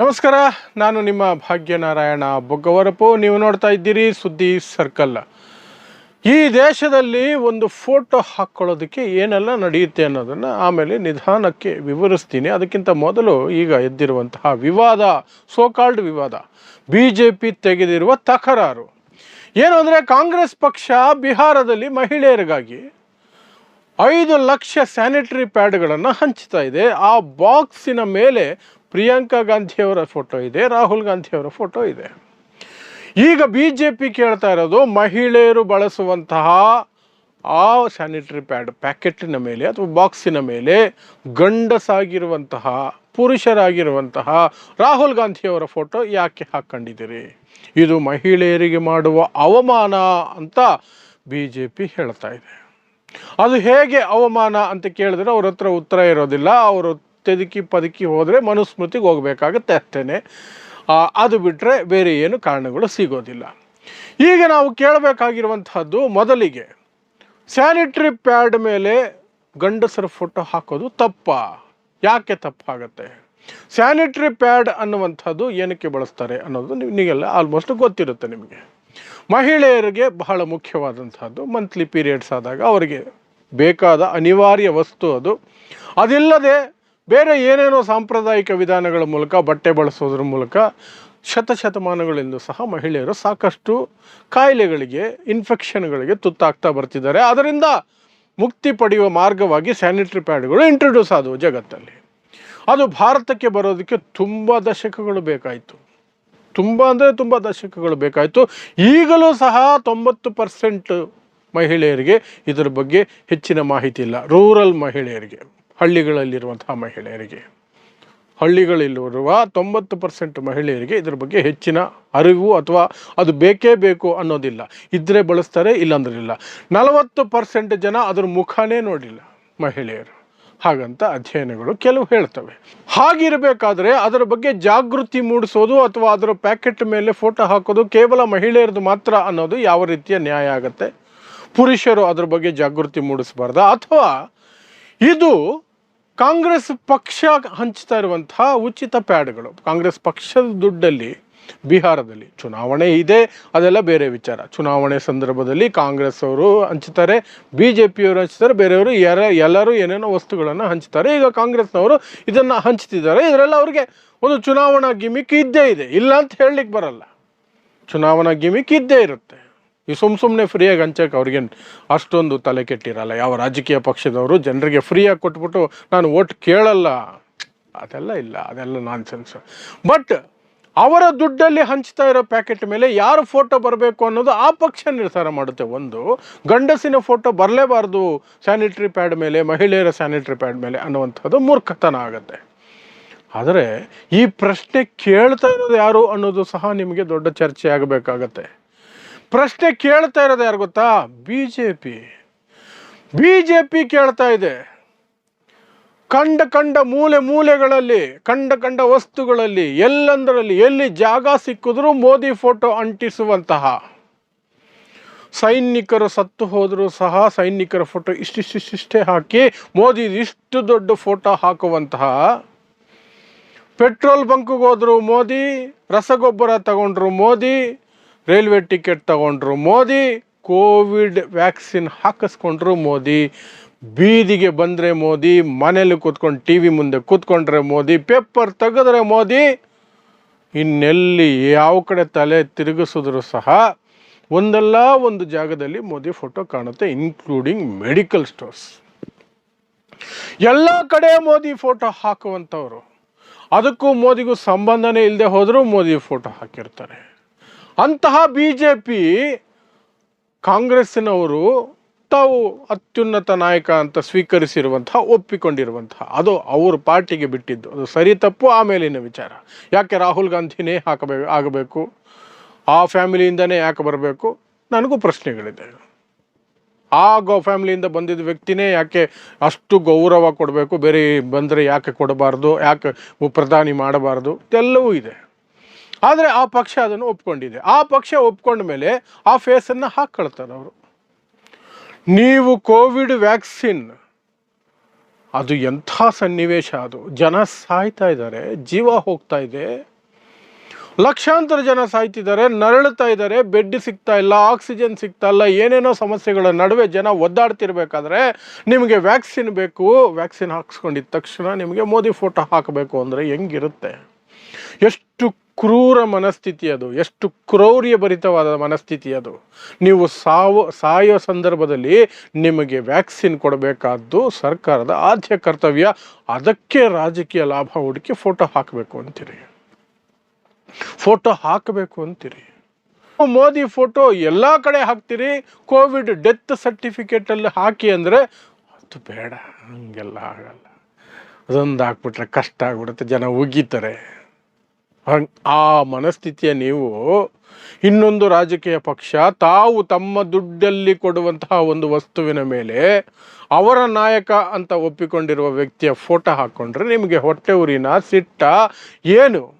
ನಮಸ್ಕಾರ, ನಾನು ನಿಮ್ಮ ಭಾಗ್ಯನಾರಾಯಣ ಬೊಗ್ಗವರಪು. ನೀವು ನೋಡ್ತಾ ಇದ್ದೀರಿ ಸುದ್ದಿ ಸರ್ಕಲ್. ಈ ದೇಶದಲ್ಲಿ ಒಂದು ಫೋಟೋ ಹಾಕ್ಕೊಳ್ಳೋದಕ್ಕೆ ಏನೆಲ್ಲ ನಡೆಯುತ್ತೆ ಅನ್ನೋದನ್ನು ಆಮೇಲೆ ನಿಧಾನಕ್ಕೆ ವಿವರಿಸ್ತೀನಿ. ಅದಕ್ಕಿಂತ ಮೊದಲು ಈಗ ಎದ್ದಿರುವಂತಹ ವಿವಾದ ಸೋಕಾಲ್ಡ್ ವಿವಾದ ಬಿ ಜೆ ಪಿ ತೆಗೆದಿರುವ ತಕರಾರು. ಏನು ಅಂದರೆ ಕಾಂಗ್ರೆಸ್ ಪಕ್ಷ ಬಿಹಾರದಲ್ಲಿ ಮಹಿಳೆಯರಿಗಾಗಿ ಐದು ಲಕ್ಷ ಸ್ಯಾನಿಟರಿ ಪ್ಯಾಡ್ಗಳನ್ನು ಹಂಚ್ತಾ ಇದೆ. ಆ ಬಾಕ್ಸಿನ ಮೇಲೆ ಪ್ರಿಯಾಂಕಾ ಗಾಂಧಿಯವರ ಫೋಟೋ ಇದೆ, ರಾಹುಲ್ ಗಾಂಧಿಯವರ ಫೋಟೋ ಇದೆ. ಈಗ ಬಿ ಜೆ ಪಿ ಕೇಳ್ತಾ ಇರೋದು ಮಹಿಳೆಯರು ಬಳಸುವಂತಹ ಆ ಸ್ಯಾನಿಟರಿ ಪ್ಯಾಡ್ ಪ್ಯಾಕೆಟಿನ ಮೇಲೆ ಅಥವಾ ಬಾಕ್ಸಿನ ಮೇಲೆ ಗಂಡಸಾಗಿರುವಂತಹ, ಪುರುಷರಾಗಿರುವಂತಹ ರಾಹುಲ್ ಗಾಂಧಿಯವರ ಫೋಟೋ ಯಾಕೆ ಹಾಕ್ಕೊಂಡಿದ್ದೀರಿ ಇದು ಮಹಿಳೆಯರಿಗೆ ಮಾಡುವ ಅವಮಾನ ಅಂತ ಬಿ ಜೆ ಪಿ ಹೇಳ್ತಾ ಇದೆ. ಅದು ಹೇಗೆ ಅವಮಾನ ಅಂತ ಕೇಳಿದ್ರೆ ಅವ್ರ ಹತ್ರ ಉತ್ತರ ಇರೋದಿಲ್ಲ, ಅವರು ತೆದುಕಿ ಪದುಕಿ ಹೋದರೆ ಮನುಸ್ಮೃತಿಗೆ ಹೋಗಬೇಕಾಗತ್ತೆ ಅಷ್ಟೇ ಅದು ಬಿಟ್ಟರೆ ಬೇರೆ ಏನು ಕಾರಣಗಳು ಸಿಗೋದಿಲ್ಲ. ಈಗ ನಾವು ಕೇಳಬೇಕಾಗಿರುವಂತಹದ್ದು ಮೊದಲಿಗೆ ಸ್ಯಾನಿಟ್ರಿ ಪ್ಯಾಡ್ ಮೇಲೆ ಗಂಡಸರ ಫೋಟೋ ಹಾಕೋದು ತಪ್ಪ. ಯಾಕೆ ತಪ್ಪಾಗತ್ತೆ? ಸ್ಯಾನಿಟ್ರಿ ಪ್ಯಾಡ್ ಅನ್ನುವಂಥದ್ದು ಏನಕ್ಕೆ ಬಳಸ್ತಾರೆ ಅನ್ನೋದು ನಿಮಗೆಲ್ಲ ಆಲ್ಮೋಸ್ಟ್ ಗೊತ್ತಿರುತ್ತೆ ನಿಮಗೆ. ಮಹಿಳೆಯರಿಗೆ ಬಹಳ ಮುಖ್ಯವಾದಂಥದ್ದು ಮಂತ್ಲಿ ಪೀರಿಯಡ್ಸ್ ಆದಾಗ ಅವರಿಗೆ ಬೇಕಾದ ಅನಿವಾರ್ಯ ವಸ್ತು ಅದು. ಅದಿಲ್ಲದೆ ಬೇರೆ ಏನೇನೋ ಸಾಂಪ್ರದಾಯಿಕ ವಿಧಾನಗಳ ಮೂಲಕ, ಬಟ್ಟೆ ಬಳಸೋದ್ರ ಮೂಲಕ ಶತಶತಮಾನಗಳಿಂದ ಸಹ ಮಹಿಳೆಯರು ಸಾಕಷ್ಟು ಕಾಯಿಲೆಗಳಿಗೆ ಇನ್ಫೆಕ್ಷನ್ಗಳಿಗೆ ತುತ್ತಾಗ್ತಾ ಬರ್ತಿದ್ದಾರೆ. ಅದರಿಂದ ಮುಕ್ತಿ ಪಡೆಯುವ ಮಾರ್ಗವಾಗಿ ಸ್ಯಾನಿಟರಿ ಪ್ಯಾಡ್ಗಳು ಇಂಟ್ರೊಡ್ಯೂಸ್ ಆದವು ಜಗತ್ತಲ್ಲಿ. ಅದು ಭಾರತಕ್ಕೆ ಬರೋದಕ್ಕೆ ತುಂಬ ದಶಕಗಳು ಬೇಕಾಯಿತು. ತುಂಬ ಅಂದರೆ ತುಂಬ ದಶಕಗಳು ಬೇಕಾಯಿತು. ಈಗಲೂ ಸಹ ತೊಂಬತ್ತು ಪರ್ಸೆಂಟ್ ಮಹಿಳೆಯರಿಗೆ ಇದರ ಬಗ್ಗೆ ಹೆಚ್ಚಿನ ಮಾಹಿತಿ ಇಲ್ಲ. ರೂರಲ್ ಮಹಿಳೆಯರಿಗೆ. ಹಳ್ಳಿಗಳಲ್ಲಿರುವಂತಹ ಮಹಿಳೆಯರಿಗೆ. ಹಳ್ಳಿಗಳಲ್ಲಿರುವ ತೊಂಬತ್ತು ಪರ್ಸೆಂಟ್ ಮಹಿಳೆಯರಿಗೆ ಇದ್ರ ಬಗ್ಗೆ ಹೆಚ್ಚಿನ ಅರಿವು ಅಥವಾ ಅದು ಬೇಕೇ ಬೇಕು ಅನ್ನೋದಿಲ್ಲ. ಇದ್ದರೆ ಬಳಸ್ತಾರೆ, ಇಲ್ಲಾಂದ್ರೆ ಇಲ್ಲ. ನಲವತ್ತು ಪರ್ಸೆಂಟ್ ಜನ ಅದ್ರ ಮುಖನೇ ನೋಡಿಲ್ಲ ಮಹಿಳೆಯರು. ಹಾಗಂತ ಅಧ್ಯಯನಗಳು ಕೆಲವು ಹೇಳ್ತವೆ. ಹಾಗಿರಬೇಕಾದ್ರೆ ಅದರ ಬಗ್ಗೆ ಜಾಗೃತಿ ಮೂಡಿಸೋದು ಅಥವಾ ಅದರ ಪ್ಯಾಕೆಟ್ ಮೇಲೆ ಫೋಟೋ ಹಾಕೋದು ಕೇವಲ ಮಹಿಳೆಯರದು ಮಾತ್ರ ಅನ್ನೋದು ಯಾವ ರೀತಿಯ ನ್ಯಾಯ ಆಗುತ್ತೆ? ಪುರುಷರು ಅದ್ರ ಬಗ್ಗೆ ಜಾಗೃತಿ ಮೂಡಿಸಬಾರ್ದ? ಅಥವಾ ಇದು ಕಾಂಗ್ರೆಸ್ ಪಕ್ಷ ಹಂಚ್ತಾ ಇರುವಂತಹ ಉಚಿತ ಪ್ಯಾಡ್ಗಳು. ಕಾಂಗ್ರೆಸ್ ಪಕ್ಷದ ದುಡ್ಡಲ್ಲಿ ಬಿಹಾರದಲ್ಲಿ ಚುನಾವಣೆ ಇದೆ, ಅದೆಲ್ಲ ಬೇರೆ ವಿಚಾರ. ಚುನಾವಣೆ ಸಂದರ್ಭದಲ್ಲಿ ಕಾಂಗ್ರೆಸ್ ಅವರು ಹಂಚ್ತಾರೆ ಬಿ ಜೆ ಪಿಯವರು ಹಂಚ್ತಾರೆ, ಬೇರೆಯವರು ಯಾರ, ಎಲ್ಲರೂ ಏನೇನೋ ವಸ್ತುಗಳನ್ನು ಹಂಚ್ತಾರೆ. ಈಗ ಕಾಂಗ್ರೆಸ್ನವರು ಇದನ್ನು ಹಂಚ್ತಿದ್ದಾರೆ. ಇದರೆಲ್ಲ ಅವ್ರಿಗೆ ಒಂದು ಚುನಾವಣಾ ಗಿಮಿಕ್ ಇದ್ದೇ ಇದೆ. ಇಲ್ಲ ಅಂತ ಹೇಳಲಿಕ್ಕೆ ಬರಲ್ಲ. ಚುನಾವಣಾ ಗಿಮಿಕ್ ಇದ್ದೇ ಇರುತ್ತೆ. ಈ ಸುಮ್ಮ ಸುಮ್ಮನೆ ಫ್ರೀಯಾಗಿ ಹಂಚಕ್ಕೆ ಅವ್ರಿಗೇನು ಅಷ್ಟೊಂದು ತಲೆ ಕೆಟ್ಟಿರಲ್ಲ. ಯಾವ ರಾಜಕೀಯ ಪಕ್ಷದವರು ಜನರಿಗೆ ಫ್ರೀಯಾಗಿ ಕೊಟ್ಬಿಟ್ಟು ನಾನು ಓಟ್ ಕೇಳಲ್ಲ. ಅದೆಲ್ಲ ಇಲ್ಲ. ಅದೆಲ್ಲ ನಾನ್ ಸೆನ್ಸ್ ಬಟ್ ಅವರ ದುಡ್ಡಲ್ಲಿ ಹಂಚ್ತಾ ಇರೋ ಪ್ಯಾಕೆಟ್ ಮೇಲೆ ಯಾರು ಫೋಟೋ ಬರಬೇಕು ಅನ್ನೋದು ಆ ಪಕ್ಷ ನಿರ್ಧಾರ ಮಾಡುತ್ತೆ. ಒಂದು, ಗಂಡಸಿನ ಫೋಟೋ ಬರಲೇಬಾರ್ದು ಸ್ಯಾನಿಟ್ರಿ ಪ್ಯಾಡ್ ಮೇಲೆ, ಮಹಿಳೆಯರ ಸ್ಯಾನಿಟ್ರಿ ಪ್ಯಾಡ್ ಮೇಲೆ ಅನ್ನುವಂಥದ್ದು ಮೂರ್ಖತನ ಆಗುತ್ತೆ. ಆದರೆ ಈ ಪ್ರಶ್ನೆ ಕೇಳ್ತಾ ಇರೋದು ಯಾರು ಅನ್ನೋದು ಸಹ ನಿಮಗೆ ದೊಡ್ಡ ಚರ್ಚೆ ಆಗಬೇಕಾಗತ್ತೆ ಪ್ರಶ್ನೆ ಕೇಳ್ತಾ ಇರೋದು ಯಾರು ಗೊತ್ತಾ? B J P B J P ಕೇಳ್ತಾ ಇದೆ. ಕಂಡ ಕಂಡ ಮೂಲೆ ಮೂಲೆಗಳಲ್ಲಿ, ಕಂಡ ಕಂಡ ವಸ್ತುಗಳಲ್ಲಿ, ಎಲ್ಲಂದರಲ್ಲಿ, ಎಲ್ಲಿ ಜಾಗ ಸಿಕ್ಕಿದ್ರೂ ಮೋದಿ ಫೋಟೋ ಅಂಟಿಸುವಂತಹ ಸೈನಿಕರು ಸತ್ತು ಹೋದರೂ ಸಹ ಸೈನಿಕರ ಫೋಟೋ ಇಷ್ಟಿಷ್ಟಿಷ್ಟೇ ಹಾಕಿ ಮೋದಿ ಇಷ್ಟು ದೊಡ್ಡ ಫೋಟೋ ಹಾಕುವಂತಹ ಪೆಟ್ರೋಲ್ ಬಂಕ್ಗೆ ಹೋದ್ರು ಮೋದಿ, ರಸಗೊಬ್ಬರ ತಗೊಂಡ್ರು ಮೋದಿ ರೈಲ್ವೆ ಟಿಕೆಟ್ ತಗೊಂಡ್ರು ಮೋದಿ, ಕೋವಿಡ್ ವ್ಯಾಕ್ಸಿನ್ ಹಾಕಿಸ್ಕೊಂಡ್ರು ಮೋದಿ. ಬೀದಿಗೆ ಬಂದರೆ ಮೋದಿ ಮನೇಲಿ ಕೂತ್ಕೊಂಡು ಟಿ ವಿ ಮುಂದೆ ಕೂತ್ಕೊಂಡ್ರೆ ಮೋದಿ, ಪೇಪರ್ ತೆಗೆದ್ರೆ ಮೋದಿ. ಇನ್ನೆಲ್ಲಿ ಯಾವ ಕಡೆ ತಲೆ ತಿರುಗಿಸಿದ್ರು ಸಹ ಒಂದಲ್ಲ ಒಂದು ಜಾಗದಲ್ಲಿ ಮೋದಿ ಫೋಟೋ ಕಾಣುತ್ತೆ ಇನ್ಕ್ಲೂಡಿಂಗ್ ಮೆಡಿಕಲ್ ಸ್ಟೋರ್ಸ್ ಎಲ್ಲ ಕಡೆ ಮೋದಿ ಫೋಟೋ ಹಾಕುವಂಥವ್ರು. ಅದಕ್ಕೂ ಮೋದಿಗೂ ಸಂಬಂಧನೇ ಇಲ್ಲದೆ ಹೋದರೂ ಮೋದಿ ಫೋಟೋ ಹಾಕಿರ್ತಾರೆ. ಅಂತಹ ಬಿ ಜೆ ಪಿ ಕಾಂಗ್ರೆಸ್ಸಿನವರು ತಾವು ಅತ್ಯುನ್ನತ ನಾಯಕ ಅಂತ ಸ್ವೀಕರಿಸಿರುವಂತಹ, ಒಪ್ಪಿಕೊಂಡಿರುವಂತಹ, ಅದು ಅವ್ರ ಪಾರ್ಟಿಗೆ ಬಿಟ್ಟಿದ್ದು. ಅದು ಸರಿ ತಪ್ಪು ಆಮೇಲಿನ ವಿಚಾರ. ಯಾಕೆ ರಾಹುಲ್ ಗಾಂಧಿನೇ ಹಾಕಬೇಕು ಆಗಬೇಕು? ಆ ಫ್ಯಾಮಿಲಿಯಿಂದನೇ ಯಾಕೆ ಬರಬೇಕು? ನನಗೂ ಪ್ರಶ್ನೆಗಳಿದೆ. ಆ ಗೋ ಫ್ಯಾಮಿಲಿಯಿಂದ ಬಂದಿದ್ದ ವ್ಯಕ್ತಿನೇ ಯಾಕೆ ಅಷ್ಟು ಗೌರವ ಕೊಡಬೇಕು? ಬೇರೆ ಬಂದರೆ ಯಾಕೆ ಕೊಡಬಾರ್ದು? ಯಾಕೆ ಪ್ರಧಾನಿ ಮಾಡಬಾರ್ದು? ಇದೆಲ್ಲವೂ ಇದೆ. ಆದರೆ ಆ ಪಕ್ಷ ಅದನ್ನು ಒಪ್ಕೊಂಡಿದೆ. ಆ ಪಕ್ಷ ಒಪ್ಕೊಂಡ ಮೇಲೆ ಆ ಫೇಸನ್ನು ಹಾಕ್ಕೊಳ್ತಾರೆ ಅವರು. ನೀವು ಕೋವಿಡ್ ವ್ಯಾಕ್ಸಿನ್, ಅದು ಎಂಥ ಸನ್ನಿವೇಶ ಅದು. ಜನ ಸಾಯ್ತಾ ಇದ್ದಾರೆ, ಜೀವ ಹೋಗ್ತಾ ಇದೆ. ಲಕ್ಷಾಂತರ ಜನ ಸಾಯ್ತಿದ್ದಾರೆ ನರಳುತ್ತಾ ಇದ್ದಾರೆ, ಬೆಡ್ ಸಿಗ್ತಾ ಇಲ್ಲ, ಆಕ್ಸಿಜನ್ ಸಿಗ್ತಾ ಇಲ್ಲ, ಏನೇನೋ ಸಮಸ್ಯೆಗಳ ನಡುವೆ ಜನ ಒದ್ದಾಡ್ತಿರ್ಬೇಕಾದ್ರೆ ನಿಮಗೆ ವ್ಯಾಕ್ಸಿನ್ ಬೇಕು. ವ್ಯಾಕ್ಸಿನ್ ಹಾಕ್ಸ್ಕೊಂಡಿದ್ದ ತಕ್ಷಣ ನಿಮಗೆ ಮೋದಿ ಫೋಟೋ ಹಾಕಬೇಕು ಅಂದರೆ ಹೆಂಗಿರುತ್ತೆ? ಎಷ್ಟು ಕ್ರೂರ ಮನಸ್ಥಿತಿ ಅದು. ಎಷ್ಟು ಕ್ರೌರ್ಯ ಭರಿತವಾದ ಮನಸ್ಥಿತಿ ಅದು. ನೀವು ಸಾವು, ಸಾಯೋ ಸಂದರ್ಭದಲ್ಲಿ ನಿಮಗೆ ವ್ಯಾಕ್ಸಿನ್ ಕೊಡಬೇಕಾದ್ದು ಸರ್ಕಾರದ ಆದ್ಯ ಕರ್ತವ್ಯ. ಅದಕ್ಕೆ ರಾಜಕೀಯ ಲಾಭ ಹುಡುಕಿ ಫೋಟೋ ಹಾಕಬೇಕು ಅಂತೀರಿ. ಫೋಟೋ ಹಾಕಬೇಕು ಅಂತೀರಿ. ಮೋದಿ ಫೋಟೋ ಎಲ್ಲ ಕಡೆ ಹಾಕ್ತೀರಿ. ಕೋವಿಡ್ ಡೆತ್ ಸರ್ಟಿಫಿಕೇಟಲ್ಲಿ ಹಾಕಿ ಅಂದರೆ ಅದು ಬೇಡ, ಹಂಗೆಲ್ಲ ಆಗಲ್ಲ. ಅದೊಂದು ಹಾಕ್ಬಿಟ್ರೆ ಕಷ್ಟ ಆಗ್ಬಿಡುತ್ತೆ. ಜನ ಉಗಿತಾರೆ. ಆ ಮನಸ್ಥಿತಿಯ ನೀವು ಇನ್ನೊಂದು ರಾಜಕೀಯ ಪಕ್ಷ ತಾವು ತಮ್ಮ ದುಡ್ಡಲ್ಲಿ ಕೊಡುವಂತಹ ಒಂದು ವಸ್ತುವಿನ ಮೇಲೆ ಅವರ ನಾಯಕ ಅಂತ ಒಪ್ಪಿಕೊಂಡಿರುವ ವ್ಯಕ್ತಿಯ ಫೋಟೋ ಹಾಕ್ಕೊಂಡ್ರೆ ನಿಮಗೆ ಹೊಟ್ಟೆ ಉರಿನ, ಸಿಟ್ಟ, ಏನು?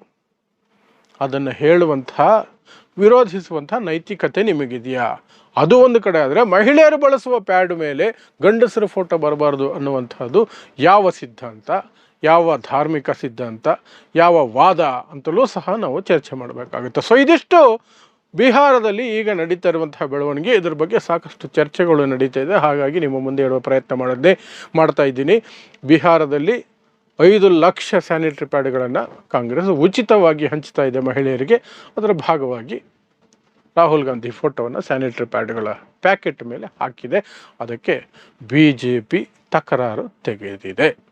ಅದನ್ನು ಹೇಳುವಂತಹ ವಿರೋಧಿಸುವಂತಹ ನೈತಿಕತೆ ನಿಮಗಿದೆಯಾ? ಅದು ಒಂದು ಕಡೆ ಆದರೆ ಮಹಿಳೆಯರು ಬಳಸುವ ಪ್ಯಾಡ್ ಮೇಲೆ ಗಂಡಸರ ಫೋಟೋ ಬರಬಾರ್ದು ಅನ್ನುವಂಥದ್ದು ಯಾವ ಸಿದ್ಧಾಂತ? ಯಾವ ಧಾರ್ಮಿಕ ಸಿದ್ಧಾಂತ, ಯಾವ ವಾದ ಅಂತಲೂ ಸಹ ನಾವು ಚರ್ಚೆ ಮಾಡಬೇಕಾಗುತ್ತೆ. ಸೊ ಇದಿಷ್ಟು ಬಿಹಾರದಲ್ಲಿ ಈಗ ನಡೀತಾ ಇರುವಂತಹ ಬೆಳವಣಿಗೆ, ಇದ್ರ ಬಗ್ಗೆ ಸಾಕಷ್ಟು ಚರ್ಚೆಗಳು ನಡೀತಾ ಇದೆ. ಹಾಗಾಗಿ ನಿಮ್ಮ ಮುಂದೆ ಇಡುವ ಪ್ರಯತ್ನ ಮಾಡದೆ ಮಾಡ್ತಾ ಇದ್ದೀನಿ. ಬಿಹಾರದಲ್ಲಿ ಐದು ಲಕ್ಷ ಸ್ಯಾನಿಟರಿ ಪ್ಯಾಡ್ಗಳನ್ನು ಕಾಂಗ್ರೆಸ್ ಉಚಿತವಾಗಿ ಹಂಚ್ತಾ ಇದೆ ಮಹಿಳೆಯರಿಗೆ. ಅದರ ಭಾಗವಾಗಿ ರಾಹುಲ್ ಗಾಂಧಿ ಫೋಟೋವನ್ನು ಸ್ಯಾನಿಟರಿ ಪ್ಯಾಡ್ಗಳ ಪ್ಯಾಕೆಟ್ ಮೇಲೆ ಹಾಕಿದೆ. ಅದಕ್ಕೆ ಬಿ ಜೆ ಪಿ ತಕರಾರು ತೆಗೆದಿದೆ.